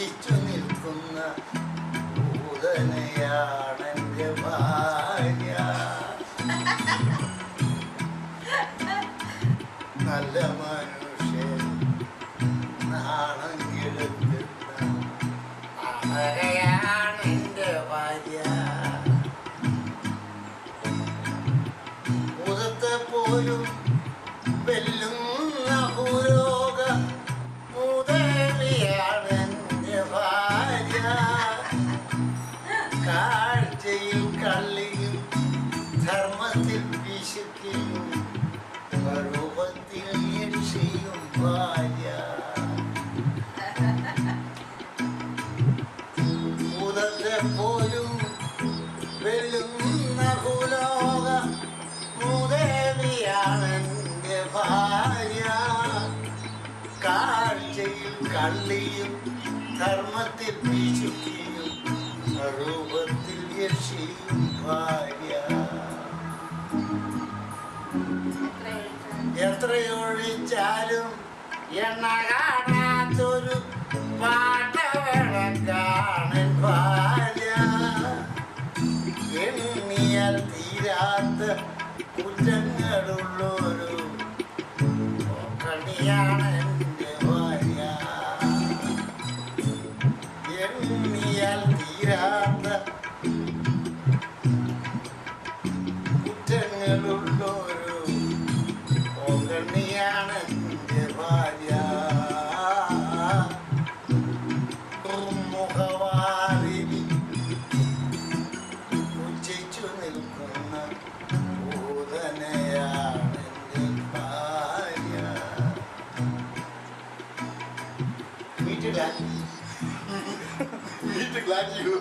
പുച്ഛിച്ചു നിൽക്കുന്ന ഭൂതനയാണെന്റെ ഭാര്യ. നല്ല മനുഷ്യൻ നാണം കെടുത്തുന്ന അമരയാണെന്റെ ഭാര്യ. ഭൂതത്തെ പോലും വെല്ലുന്ന കാഴ്ചയിൽ കള്ളിയും ധർമ്മത്തിൽ പിശുക്കിയും സ്വരൂപത്തിൽ യക്ഷിയും ഭാര്യ. ഭൂതത്തെ പോലും വെല്ലുന്ന ഭൂലോക മൂദേവിയാണ് എന്റെ ഭാര്യ. കാഴ്ചയിൽ കള്ളിയും ധർമ്മത്തിൽ പിശുക്കിയും എത്രയൊഴിച്ചാലും എണ്ണ കാണാത്തൊരു പാട്ടവിളക്കാണ് ഭാര്യ. എണ്ണിയാൽ തീരാത്ത കുറ്റങ്ങളുള്ളൊരു മുഖവാരിനി പുച്ഛിച്ചു നിൽക്കുന്ന ഭൂതനയാണ് എന്റെ ഭാര്യ Me too, Dad. Me too, glad you.